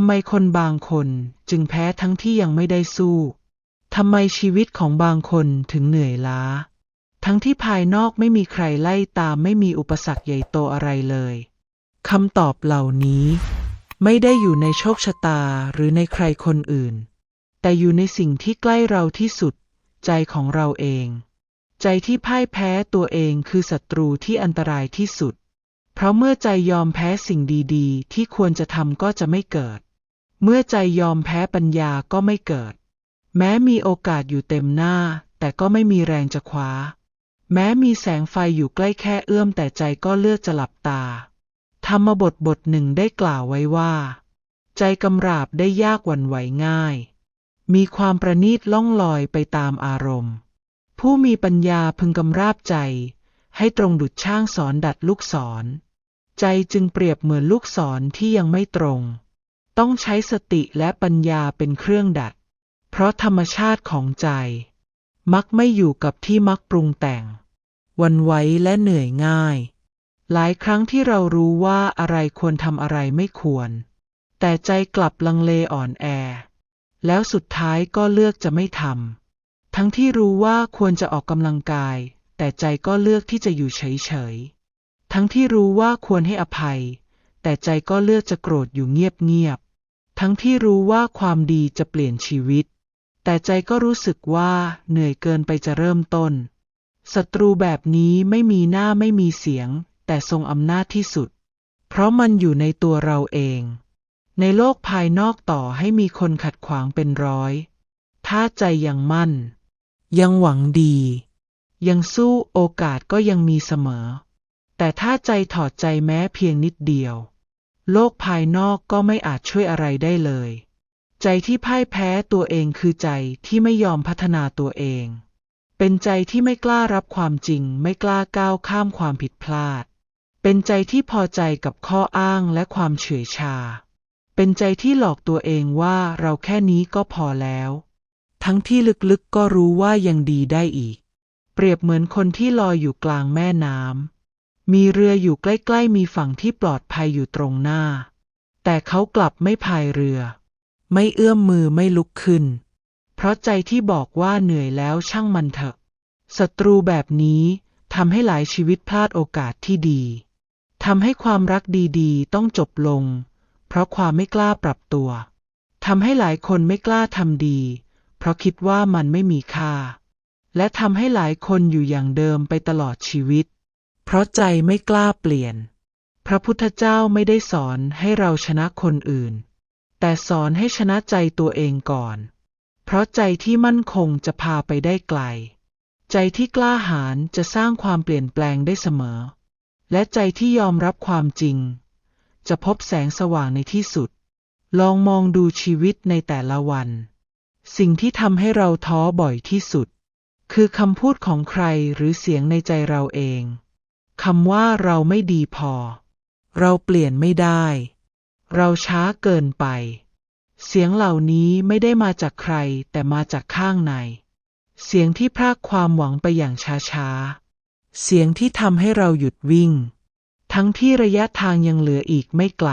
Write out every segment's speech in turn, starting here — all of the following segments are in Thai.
ำไมคนบางคนจึงแพ้ทั้งที่ยังไม่ได้สู้ ทำไมชีวิตของบางคนถึงเหนื่อยล้า ทั้งที่ภายนอกไม่มีใครไล่ตามไม่มีอุปสรรคใหญ่โตอะไรเลยคำตอบเหล่านี้ ไม่ได้อยู่ในโชคชะตาหรือในใครคนอื่น แต่อยู่ในสิ่งที่ใกล้เราที่สุด ใจของเราเอง ใจที่พ่ายแพ้ตัวเองคือศัตรูที่อันตรายที่สุด เพราะเมื่อใจยอมแพ้สิ่งดีๆ ที่ควรจะทำก็จะไม่เกิด เมื่อใจยอมแพ้ปัญญาก็ไม่เกิด แม้มีโอกาสอยู่เต็มหน้า แต่ก็ไม่มีแรงจะคว้า แม้มีแสงไฟอยู่ใกล้แค่เอื้อมแต่ใจก็เลือกจะหลับตา ธรรมบทบทหนึ่งได้กล่าวไว้ว่า ใจกำราบได้ยากวันไหวง่าย มีความประณีตล่องลอยไปตามอารมณ์ ผู้มีปัญญาพึงกำราบใจ ให้ตรงดุจช่างสอนดัดลูกศร ใจจึงเปรียบเหมือนลูกศรที่ยังไม่ตรง ต้องใช้สติและปัญญาเป็นเครื่องดัด เพราะธรรมชาติของใจ มักไม่อยู่กับที่มักปรุงแต่ง วันไหวและเหนื่อยง่าย หลายครั้งที่เรารู้ว่าอะไรควรทำอะไรไม่ควร แต่ใจกลับลังเลอ่อนแอ แล้วสุดท้ายก็เลือกจะไม่ทำทั้งที่รู้ว่าควรจะออกกำลังกาย แต่ใจก็เลือกที่จะอยู่เฉยๆทั้งที่รู้ว่าควรให้อภัยแต่ใจก็เลือกจะโกรธอยู่เงียบๆ ทั้งที่รู้ว่าความดีจะเปลี่ยนชีวิต แต่ใจก็รู้สึกว่าเหนื่อยเกินไปจะเริ่มต้น ศัตรูแบบนี้ไม่มีหน้าไม่มีเสียง แต่ทรงอำนาจที่สุด เพราะมันอยู่ในตัวเราเอง ในโลกภายนอกต่อให้มีคนขัดขวางเป็นร้อย ถ้าใจยังมั่น ยังหวังดี ยังสู้โอกาสก็ยังมีเสมอ แต่ถ้าใจถอดใจแม้เพียงนิดเดียว โลกภายนอกก็ไม่อาจช่วยอะไรได้เลย ใจที่พ่ายแพ้ตัวเองคือใจที่ไม่ยอมพัฒนาตัวเอง เป็นใจที่ไม่กล้ารับความจริง ไม่กล้าก้าวข้ามความผิดพลาด เป็นใจที่พอใจกับข้ออ้างและความเฉื่อยชา เป็นใจที่หลอกตัวเองว่าเราแค่นี้ก็พอแล้ว ทั้งที่ลึกๆก็รู้ว่ายังดีได้อีก เปรียบเหมือนคนที่ลอยอยู่กลางแม่น้ำ มีเรืออยู่ใกล้ๆ มีฝั่งที่ปลอดภัยอยู่ตรงหน้า แต่เขากลับไม่พายเรือ ไม่เอื้อมมือไม่ลุกขึ้น เพราะใจที่บอกว่าเหนื่อยแล้วช่างมันเถอะ ศัตรูแบบนี้ทำให้หลายชีวิตพลาดโอกาสที่ดีทำให้ความรักดีๆ ต้องจบลง เพราะความไม่กล้าปรับตัวทำให้หลายคนไม่กล้าทำดี เพราะคิดว่ามันไม่มีค่า และทำให้หลายคนอยู่อย่างเดิมไปตลอดชีวิต เพราะใจไม่กล้าเปลี่ยน พระพุทธเจ้าไม่ได้สอนให้เราชนะคนอื่น แต่สอนให้ชนะใจตัวเองก่อน เพราะใจที่มั่นคงจะพาไปได้ไกล ใจที่กล้าหาญจะสร้างความเปลี่ยนแปลงได้เสมอ และใจที่ยอมรับความจริง จะพบแสงสว่างในที่สุด ลองมองดูชีวิตในแต่ละวัน สิ่งที่ทำให้เราท้อบ่อยที่สุด คือคำพูดของใครหรือเสียงในใจเราเอง คำว่าเราไม่ดีพอ เราเปลี่ยนไม่ได้ เราช้าเกินไป เสียงเหล่านี้ไม่ได้มาจากใครแต่มาจากข้างใน เสียงที่พรากความหวังไปอย่างช้าๆ เสียงที่ทำให้เราหยุดวิ่ง ทั้งที่ระยะทางยังเหลืออีกไม่ไกล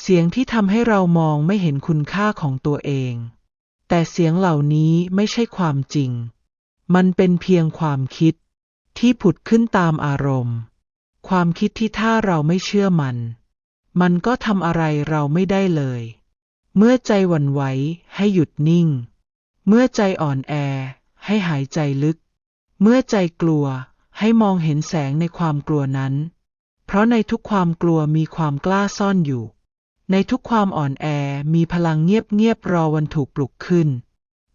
เสียงที่ทำให้เรามองไม่เห็นคุณค่าของตัวเอง แต่เสียงเหล่านี้ไม่ใช่ความจริง มันเป็นเพียงความคิด ที่ผุดขึ้นตามอารมณ์ ความคิดที่ถ้าเราไม่เชื่อมัน มันก็ทำอะไรเราไม่ได้เลย เมื่อใจหวั่นไหวให้หยุดนิ่ง เมื่อใจอ่อนแอให้หายใจลึก เมื่อใจกลัวให้มองเห็นแสงในความกลัวนั้น เพราะในทุกความกลัวมีความกล้าซ่อนอยู่ ในทุกความอ่อนแอมีพลังเงียบๆรอวันถูกปลุกขึ้น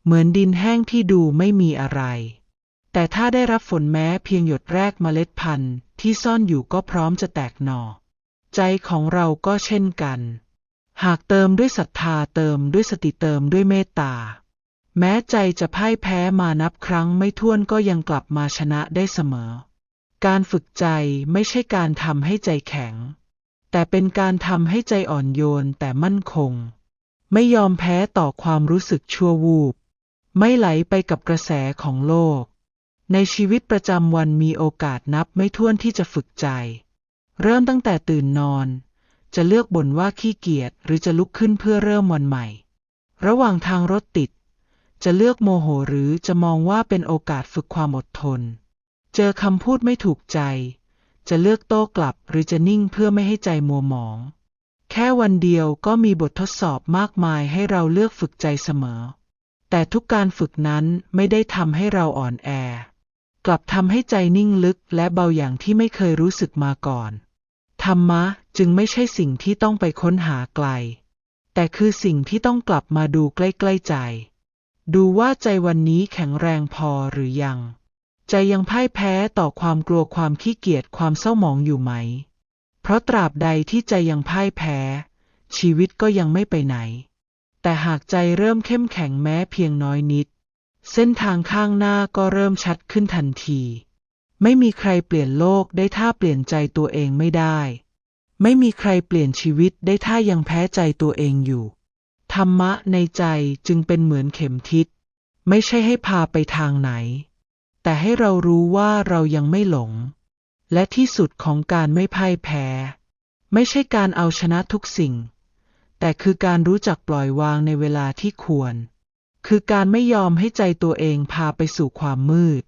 เหมือนดินแห้งที่ดูไม่มีอะไร แต่ถ้าได้รับฝนแม้เพียงหยดแรกเมล็ดพันธุ์ที่ซ่อนอยู่ก็พร้อมจะแตกหน่อ ใจของเราก็เช่นกัน หากเติมด้วยศรัทธาเติมด้วยสติเติมด้วยเมตตา แม้ใจจะพ่ายแพ้มานับครั้งไม่ถ้วนก็ยังกลับมาชนะได้เสมอ การฝึกใจไม่ใช่การทำให้ใจแข็ง แต่เป็นการทำให้ใจอ่อนโยนแต่มั่นคง ไม่ยอมแพ้ต่อความรู้สึกชั่ววูบ ไม่ไหลไปกับกระแสของโลก ในชีวิตประจำวันมีโอกาสนับไม่ถ้วนที่จะฝึกใจ เริ่มตั้งแต่ตื่นนอน จะเลือกบ่นว่าขี้เกียจหรือจะลุกขึ้นเพื่อเริ่มวันใหม่ ระหว่างทางรถติด จะเลือกโมโหหรือจะมองว่าเป็นโอกาสฝึกความอดทน เจอคำพูดไม่ถูกใจ จะเลือกโต้กลับหรือจะนิ่งเพื่อไม่ให้ใจมัวหมอง แค่วันเดียวก็มีบททดสอบมากมายให้เราเลือกฝึกใจเสมอ แต่ทุกการฝึกนั้นไม่ได้ทำให้เราอ่อนแอ กลับทำให้ใจนิ่งลึกและเบาอย่างที่ไม่เคยรู้สึกมาก่อน ธรรมะจึงไม่ใช่สิ่งที่ต้องไปค้นหาไกล แต่คือสิ่งที่ต้องกลับมาดูใกล้ๆใจ ดูว่าใจวันนี้แข็งแรงพอหรือยัง ใจยังพ่ายแพ้ต่อความกลัวความขี้เกียจความเศร้าหมองอยู่ไหม เพราะตราบใดที่ใจยังพ่ายแพ้ ชีวิตก็ยังไม่ไปไหน แต่หากใจเริ่มเข้มแข็งแม้เพียงน้อยนิด เส้นทางข้างหน้าก็เริ่มชัดขึ้นทันที ไม่มีใครเปลี่ยนโลกได้ถ้าเปลี่ยนใจตัวเองไม่ได้ ไม่มีใครเปลี่ยนชีวิตได้ถ้ายังแพ้ใจตัวเองอยู่ ธรรมะในใจจึงเป็นเหมือนเข็มทิศ ไม่ใช่ให้พาไปทางไหน แต่ให้เรารู้ว่าเรายังไม่หลง และที่สุดของการไม่พ่ายแพ้ ไม่ใช่การเอาชนะทุกสิ่ง แต่คือการรู้จักปล่อยวางในเวลาที่ควร คือการไม่ยอมให้ใจตัวเองพาไปสู่ความมืด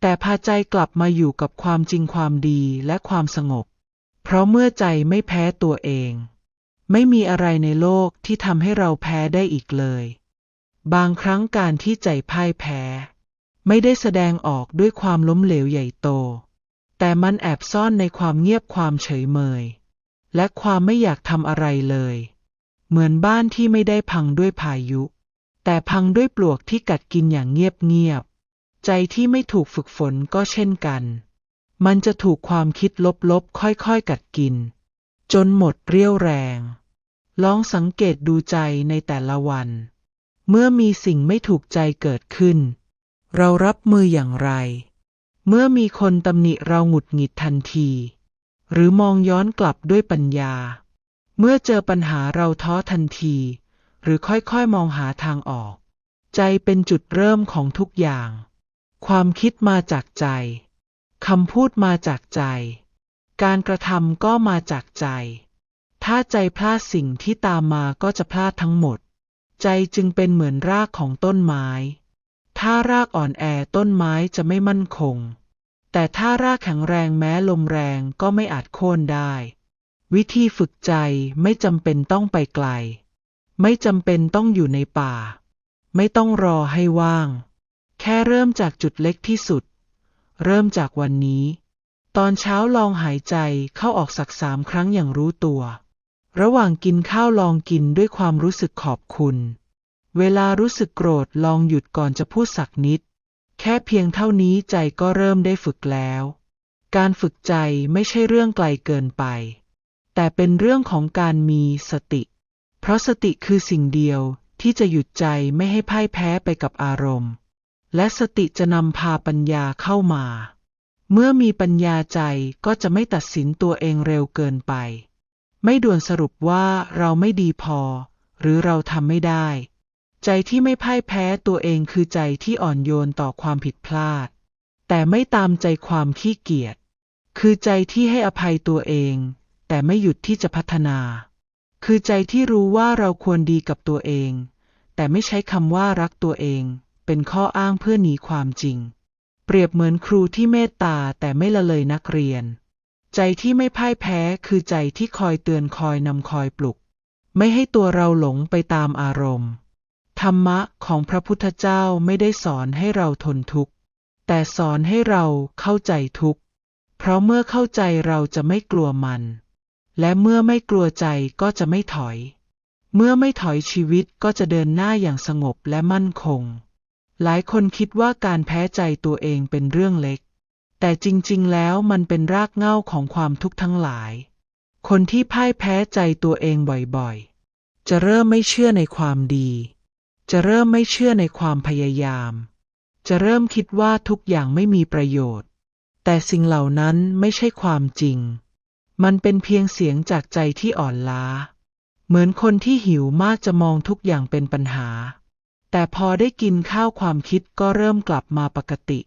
แต่พาใจกลับมาอยู่กับความจริงความดีและความสงบ เพราะเมื่อใจไม่แพ้ตัวเอง ไม่มีอะไรในโลกที่ทำให้เราแพ้ได้อีกเลย บางครั้งการที่ใจพ่ายแพ้ ไม่ได้แสดงออกด้วยความล้มเหลวใหญ่โต แต่มันแอบซ่อนในความเงียบความเฉยเมย และความไม่อยากทำอะไรเลย เหมือนบ้านที่ไม่ได้พังด้วยพายุ แต่พังด้วยปลวกที่กัดกินอย่างเงียบๆ ใจที่ไม่ถูกฝึกฝนก็เช่นกัน มันจะถูกความคิดลบๆ ค่อยๆ กัดกิน จนหมดเรี่ยวแรง ลองสังเกตดูใจในแต่ละวัน เมื่อมีสิ่งไม่ถูกใจเกิดขึ้น เรารับมืออย่างไร เมื่อมีคนตำหนิเราหงุดหงิดทันที หรือมองย้อนกลับด้วยปัญญา เมื่อเจอปัญหาเราท้อทันที หรือค่อยๆมองหาทางออก ใจเป็นจุดเริ่มของทุกอย่าง ความคิดมาจากใจคำพูดมาจากใจ การกระทำก็มาจากใจ ถ้าใจพลาดสิ่งที่ตามมาก็จะพลาดทั้งหมด ใจจึงเป็นเหมือนรากของต้นไม้ ถ้ารากอ่อนแอต้นไม้จะไม่มั่นคง แต่ถ้ารากแข็งแรงแม้ลมแรงก็ไม่อาจโค่นได้ วิธีฝึกใจไม่จำเป็นต้องไปไกล ไม่จำเป็นต้องอยู่ในป่า ไม่ต้องรอให้ว่าง แค่เริ่มจากจุดเล็กที่สุด เริ่มจากวันนี้ ตอนเช้าลองหายใจเข้าออกสักสามครั้งอย่างรู้ตัว ระหว่างกินข้าวลองกินด้วยความรู้สึกขอบคุณ เวลารู้สึกโกรธลองหยุดก่อนจะพูดสักนิด แค่เพียงเท่านี้ใจก็เริ่มได้ฝึกแล้ว การฝึกใจไม่ใช่เรื่องไกลเกินไป แต่เป็นเรื่องของการมีสติ เพราะสติคือสิ่งเดียวที่จะหยุดใจไม่ให้พ่ายแพ้ไปกับอารมณ์ และสติจะนำพาปัญญาเข้ามา เมื่อมีปัญญาใจก็จะไม่ตัดสินตัวเองเร็วเกินไป ไม่ด่วนสรุปว่าเราไม่ดีพอ หรือเราทำไม่ได้ ใจที่ไม่พ่ายแพ้ตัวเองคือใจที่อ่อนโยนต่อความผิดพลาด แต่ไม่ตามใจความขี้เกียจคือใจที่ให้อภัยตัวเอง แต่ไม่หยุดที่จะพัฒนา คือใจที่รู้ว่าเราควรดีกับตัวเอง แต่ไม่ใช้คำว่ารักตัวเอง เป็นข้ออ้างเพื่อหนีความจริง เปรียบเหมือนครูที่เมตตาแต่ไม่ละเลยนักเรียน ใจที่ไม่พ่ายแพ้คือใจที่คอยเตือนคอยนำคอยปลุก ไม่ให้ตัวเราหลงไปตามอารมณ์ ธรรมะของพระพุทธเจ้าไม่ได้สอนให้เราทนทุกข์ แต่สอนให้เราเข้าใจทุกข์ เพราะเมื่อเข้าใจเราจะไม่กลัวมัน และเมื่อไม่กลัวใจก็จะไม่ถอย เมื่อไม่ถอยชีวิตก็จะเดินหน้าอย่างสงบและมั่นคง หลายคนคิดว่าการแพ้ใจตัวเองเป็นเรื่องเล็ก แต่จริงๆ แล้วมันเป็นรากเหง้าของความทุกข์ทั้งหลาย คนที่พ่ายแพ้ใจตัวเองบ่อยๆ จะเริ่มไม่เชื่อในความดี จะเริ่มไม่เชื่อในความพยายาม จะเริ่มคิดว่าทุกอย่างไม่มีประโยชน์ แต่สิ่งเหล่านั้นไม่ใช่ความจริง มันเป็นเพียงเสียงจากใจที่อ่อนล้า เหมือนคนที่หิวมากจะมองทุกอย่างเป็นปัญหา แต่พอได้กินข้าวความคิดก็เริ่มกลับมาปกติ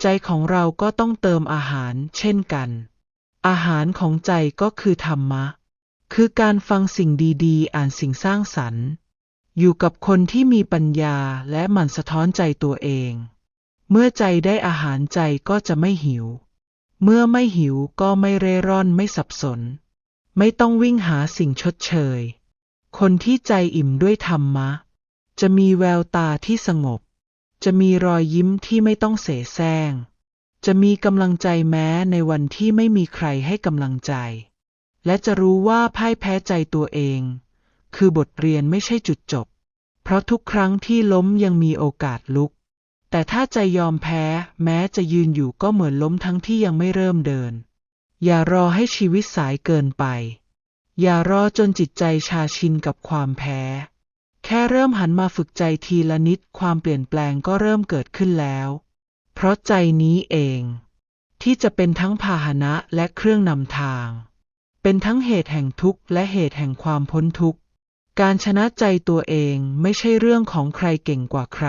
ใจของเราก็ต้องเติมอาหารเช่นกัน อาหารของใจก็คือธรรมะ คือการฟังสิ่งดีๆ อ่านสิ่งสร้างสรรค์ อยู่กับคนที่มีปัญญาและหมั่นสะท้อนใจตัวเอง เมื่อใจได้อาหารใจก็จะไม่หิว เมื่อไม่หิวก็ไม่เร่ร่อนไม่สับสน ไม่ต้องวิ่งหาสิ่งชดเชย คนที่ใจอิ่มด้วยธรรมะ จะมีแววตาที่สงบ จะมีรอยยิ้มที่ไม่ต้องเสแสร้ง จะมีกำลังใจแม้ในวันที่ไม่มีใครให้กำลังใจ และจะรู้ว่าพ่ายแพ้ใจตัวเอง คือบทเรียนไม่ใช่จุดจบ เพราะทุกครั้งที่ล้มยังมีโอกาสลุก แต่ถ้าใจยอมแพ้ แม้จะยืนอยู่ก็เหมือนล้มทั้งที่ยังไม่เริ่มเดิน อย่ารอให้ชีวิตสายเกินไป อย่ารอจนจิตใจชาชินกับความแพ้ แค่เริ่มหันมาฝึกใจทีละนิดความเปลี่ยนแปลงก็เริ่มเกิดขึ้นแล้ว เพราะใจนี้เอง ที่จะเป็นทั้งพาหนะและเครื่องนำทาง เป็นทั้งเหตุแห่งทุกข์และเหตุแห่งความพ้นทุกข์ การชนะใจตัวเองไม่ใช่เรื่องของใครเก่งกว่าใคร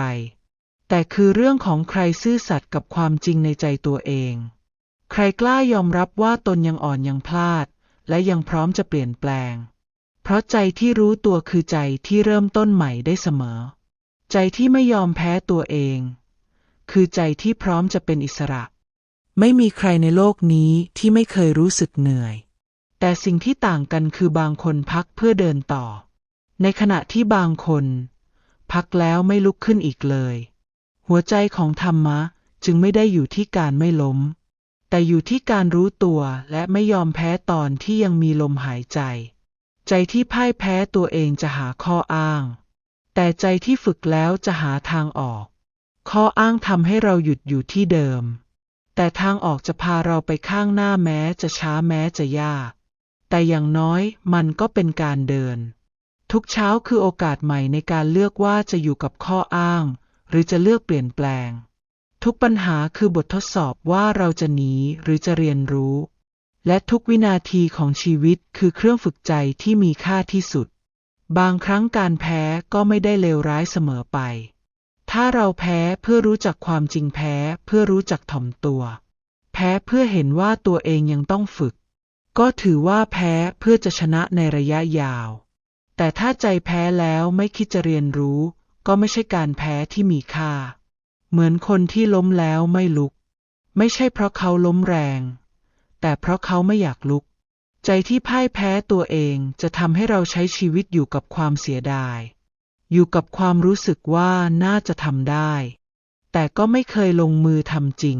แต่คือเรื่องของใครซื่อสัตย์กับความจริงในใจตัวเอง ใครกล้ายอมรับว่าตนยังอ่อนยังพลาด และยังพร้อมจะเปลี่ยนแปลง เพราะใจที่รู้ตัวคือใจที่เริ่มต้นใหม่ได้เสมอ ใจที่ไม่ยอมแพ้ตัวเอง คือใจที่พร้อมจะเป็นอิสระ ไม่มีใครในโลกนี้ที่ไม่เคยรู้สึกเหนื่อย แต่สิ่งที่ต่างกันคือบางคนพักเพื่อเดินต่อ ในขณะที่บางคน พักแล้วไม่ลุกขึ้นอีกเลย หัวใจของธรรมะจึงไม่ได้อยู่ที่การไม่ล้ม แต่อยู่ที่การรู้ตัวและไม่ยอมแพ้ตอนที่ยังมีลมหายใจ ใจที่พ่ายแพ้ตัวเองจะหาข้ออ้าง แต่ใจที่ฝึกแล้วจะหาทางออก ข้ออ้างทำให้เราหยุดอยู่ที่เดิม แต่ทางออกจะพาเราไปข้างหน้าแม้จะช้าแม้จะยาก แต่อย่างน้อยมันก็เป็นการเดิน ทุกเช้าคือโอกาสใหม่ในการเลือกว่าจะอยู่กับข้ออ้าง หรือจะเลือกเปลี่ยนแปลง ทุกปัญหาคือบททดสอบว่าเราจะหนีหรือจะเรียนรู้ และทุกวินาทีของชีวิตคือเครื่องฝึกใจที่มีค่าที่สุด บางครั้งการแพ้ก็ไม่ได้เลวร้ายเสมอไป ถ้าเราแพ้เพื่อรู้จักความจริงแพ้เพื่อรู้จักถ่อมตัว แพ้เพื่อเห็นว่าตัวเองยังต้องฝึก ก็ถือว่าแพ้เพื่อจะชนะในระยะยาวแต่ถ้าใจแพ้แล้วไม่คิดจะเรียนรู้ ก็ไม่ใช่การแพ้ที่มีค่า เหมือนคนที่ล้มแล้วไม่ลุก ไม่ใช่เพราะเขาล้มแรง แต่เพราะเขาไม่อยากลุก ใจที่พ่ายแพ้ตัวเองจะทำให้เราใช้ชีวิตอยู่กับความเสียดาย อยู่กับความรู้สึกว่าน่าจะทำได้ แต่ก็ไม่เคยลงมือทำจริง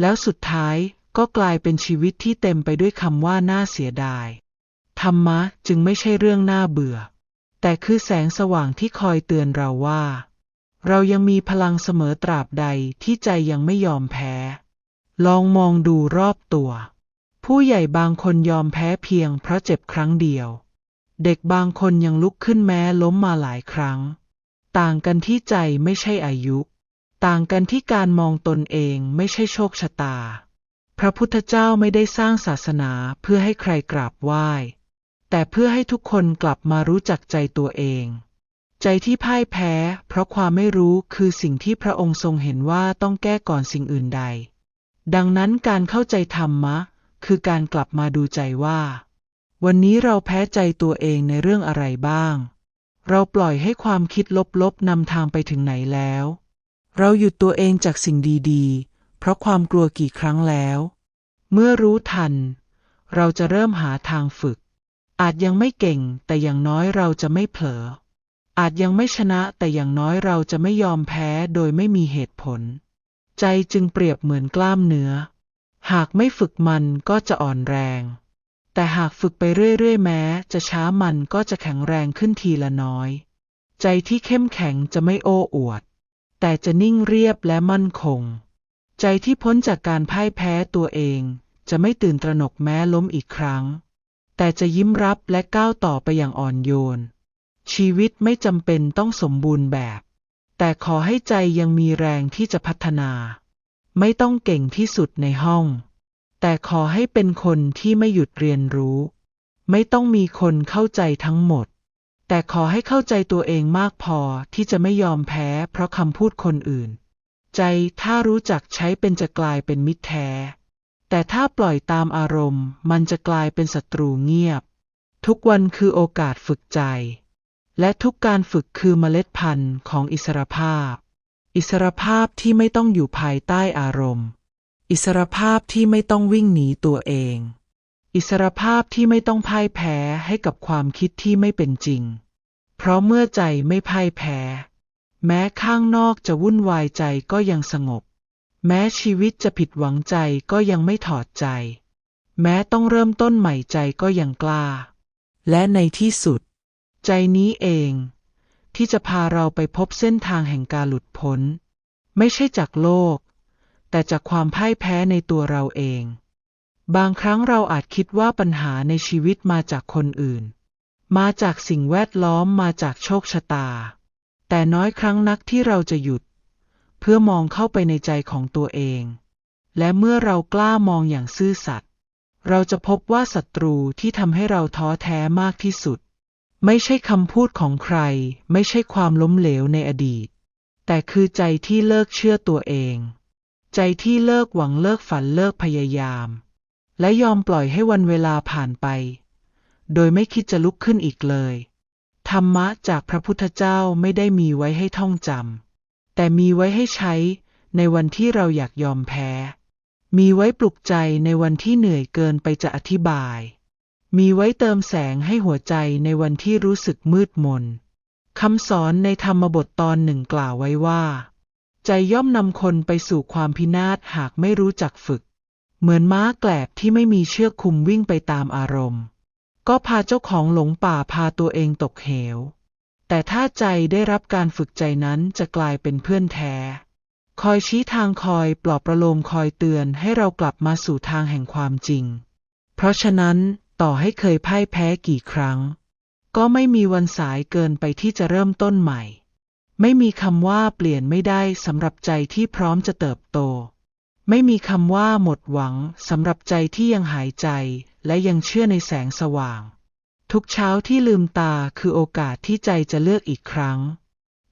แล้วสุดท้ายก็กลายเป็นชีวิตที่เต็มไปด้วยคำว่าน่าเสียดาย ธรรมะจึงไม่ใช่เรื่องน่าเบื่อ แต่คือแสงสว่างที่คอยเตือนเราว่า เรายังมีพลังเสมอตราบใดที่ใจยังไม่ยอมแพ้ ลองมองดูรอบตัว ผู้ใหญ่บางคนยอมแพ้เพียงเพราะเจ็บครั้งเดียว เด็กบางคนยังลุกขึ้นแม้ล้มมาหลายครั้ง ต่างกันที่ใจไม่ใช่อายุ ต่างกันที่การมองตนเองไม่ใช่โชคชะตา พระพุทธเจ้าไม่ได้สร้างศาสนาเพื่อให้ใครกราบไหว้ แต่เพื่อให้ทุกคนกลับมารู้จักใจตัวเอง ใจที่พ่ายแพ้ เพราะความไม่รู้คือสิ่งที่พระองค์ทรงเห็นว่าต้องแก้ก่อนสิ่งอื่นใด ดังนั้นการเข้าใจธรรมะ คือการกลับมาดูใจว่า วันนี้เราแพ้ใจตัวเองในเรื่องอะไรบ้าง เราปล่อยให้ความคิดลบๆนำทางไปถึงไหนแล้ว เราหยุดตัวเองจากสิ่งดีๆ เพราะความกลัวกี่ครั้งแล้ว เมื่อรู้ทัน เราจะเริ่มหาทางฝึก อาจยังไม่เก่ง แต่อย่างน้อยเราจะไม่เผลอ อาจยังไม่ชนะแต่อย่างน้อยเราจะไม่ยอมแพ้โดยไม่มีเหตุผล ใจจึงเปรียบเหมือนกล้ามเนื้อ หากไม่ฝึกมันก็จะอ่อนแรง แต่หากฝึกไปเรื่อยๆแม้ จะช้ามันก็จะแข็งแรงขึ้นทีละน้อย ใจที่เข้มแข็งจะไม่โอ้อวด แต่จะนิ่งเรียบและมั่นคง ใจที่พ้นจากการพ่ายแพ้ตัวเอง จะไม่ตื่นตระหนกแม้ล้มอีกครั้ง แต่จะยิ้มรับและก้าวต่อไปอย่างอ่อนโยน ชีวิตไม่จำเป็นต้องสมบูรณ์แบบ แต่ขอให้ใจยังมีแรงที่จะพัฒนา ไม่ต้องเก่งที่สุดในห้อง แต่ขอให้เป็นคนที่ไม่หยุดเรียนรู้ ไม่ต้องมีคนเข้าใจทั้งหมด แต่ขอให้เข้าใจตัวเองมากพอที่จะไม่ยอมแพ้เพราะคำพูดคนอื่น ใจถ้ารู้จักใช้เป็นจะกลายเป็นมิตรแท้ แต่ถ้าปล่อยตามอารมณ์ มันจะกลายเป็นศัตรูเงียบ ทุกวันคือโอกาสฝึกใจ และทุกการฝึกคือเมล็ดพันธุ์ของอิสรภาพ อิสรภาพที่ไม่ต้องอยู่ภายใต้อารมณ์ อิสรภาพที่ไม่ต้องวิ่งหนีตัวเอง อิสรภาพที่ไม่ต้องพ่ายแพ้ให้กับความคิดที่ไม่เป็นจริง เพราะเมื่อใจไม่พ่ายแพ้ แม้ข้างนอกจะวุ่นวายใจก็ยังสงบ แม้ชีวิตจะผิดหวังใจก็ยังไม่ถอดใจ แม้ต้องเริ่มต้นใหม่ใจก็ยังกล้า และในที่สุด ใจนี้เอง ที่จะพาเราไปพบเส้นทางแห่งการหลุดพ้น ไม่ใช่จากโลก แต่จากความพ่ายแพ้ในตัวเราเอง บางครั้งเราอาจคิดว่าปัญหาในชีวิตมาจากคนอื่น มาจากสิ่งแวดล้อมมาจากโชคชะตา แต่น้อยครั้งนักที่เราจะหยุด พื่อมองเข้าไปในใจของตัวเอง และเมื่อเรากล้ามองอย่างซื่อสัตย์เราจะพบว่าศัตรูที่ทำให้เราท้อแท้มากที่สุด ไม่ใช่คำพูดของใคร ไม่ใช่ความล้มเหลวในอดีต แต่คือใจที่เลิกเชื่อตัวเอง ใจที่เลิกหวังเลิกฝันเลิกพยายาม และยอมปล่อยให้วันเวลาผ่านไป โดยไม่คิดจะลุกขึ้นอีกเลย ธรรมะจากพระพุทธเจ้าไม่ได้มีไว้ให้ท่องจำ แต่มีไว้ให้ใช้ในวันที่เราอยากยอมแพ้ มีไว้ปลุกใจในวันที่เหนื่อยเกินไปจะอธิบาย มีไว้เติมแสงให้หัวใจในวันที่รู้สึกมืดมนคำสอนในธรรมบทตอนหนึ่งกล่าวไว้ว่า ใจย่อมนำคนไปสู่ความพินาศหากไม่รู้จักฝึก เหมือนม้าแกลบที่ไม่มีเชือกคุมวิ่งไปตามอารมณ์ ก็พาเจ้าของหลงป่าพาตัวเองตกเหว แต่ถ้าใจได้รับการฝึกใจนั้นจะกลายเป็นเพื่อนแท้ คอยชี้ทางคอยปลอบประโลมคอยเตือนให้เรากลับมาสู่ทางแห่งความจริง เพราะฉะนั้นต่อให้เคยพ่ายแพ้กี่ครั้ง ก็ไม่มีวันสายเกินไปที่จะเริ่มต้นใหม่ ไม่มีคำว่าเปลี่ยนไม่ได้สำหรับใจที่พร้อมจะเติบโต ไม่มีคำว่าหมดหวังสำหรับใจที่ยังหายใจและยังเชื่อในแสงสว่าง ทุกเช้าที่ลืมตาคือโอกาสที่ใจจะเลือกอีกครั้ง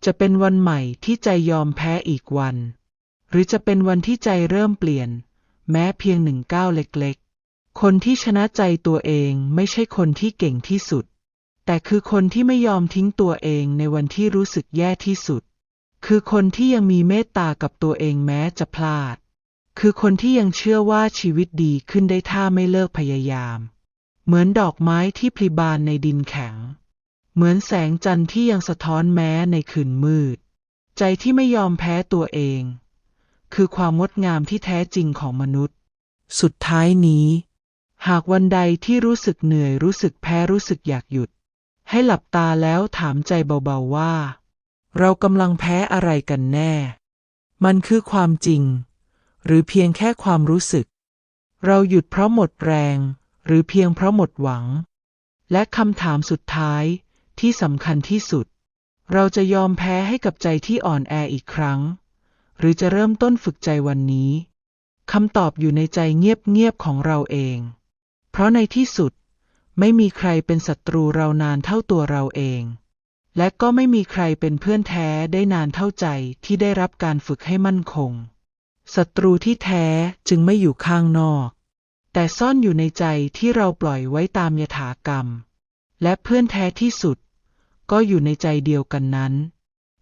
จะเป็นวันใหม่ที่ใจยอมแพ้อีกวัน หรือจะเป็นวันที่ใจเริ่มเปลี่ยน แม้เพียงหนึ่งก้าวเล็กๆ คนที่ชนะใจตัวเองไม่ใช่คนที่เก่งที่สุด แต่คือคนที่ไม่ยอมทิ้งตัวเองในวันที่รู้สึกแย่ที่สุด คือคนที่ยังมีเมตตากับตัวเองแม้จะพลาด คือคนที่ยังเชื่อว่าชีวิตดีขึ้นได้ถ้าไม่เลิกพยายาม เหมือนดอกไม้ที่พลิบานในดินแข็ง เหมือนแสงจันทร์ที่ยังสะท้อนแม้ในคืนมืด ใจที่ไม่ยอมแพ้ตัวเอง คือความงดงามที่แท้จริงของมนุษย์ สุดท้ายนี้ หากวันใดที่รู้สึกเหนื่อยรู้สึกแพ้รู้สึกอยากหยุด ให้หลับตาแล้วถามใจเบาๆว่า เรากำลังแพ้อะไรกันแน่ มันคือความจริง หรือเพียงแค่ความรู้สึก เราหยุดเพราะหมดแรง หรือเพียงเพราะหมดหวัง และคำถามสุดท้ายที่สำคัญที่สุด เราจะยอมแพ้ให้กับใจที่อ่อนแออีกครั้ง หรือจะเริ่มต้นฝึกใจวันนี้คำตอบอยู่ในใจเงียบๆของเราเอง เพราะในที่สุดไม่มีใครเป็นศัตรูเรานานเท่าตัวเราเอง และก็ไม่มีใครเป็นเพื่อนแท้ได้นานเท่าใจที่ได้รับการฝึกให้มั่นคง ศัตรูที่แท้จึงไม่อยู่ข้างนอก แต่ซ่อนอยู่ในใจที่เราปล่อยไว้ตามยถากรรม และเพื่อนแท้ที่สุด ก็อยู่ในใจเดียวกันนั้น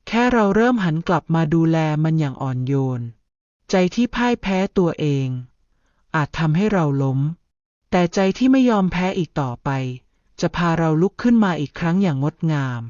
แค่เราเริ่มหันกลับมาดูแลมันอย่างอ่อนโยน ใจที่พ่ายแพ้ตัวเอง อาจทำให้เราล้ม แต่ใจที่ไม่ยอมแพ้อีกต่อไป จะพาเราลุกขึ้นมาอีกครั้งอย่างงดงาม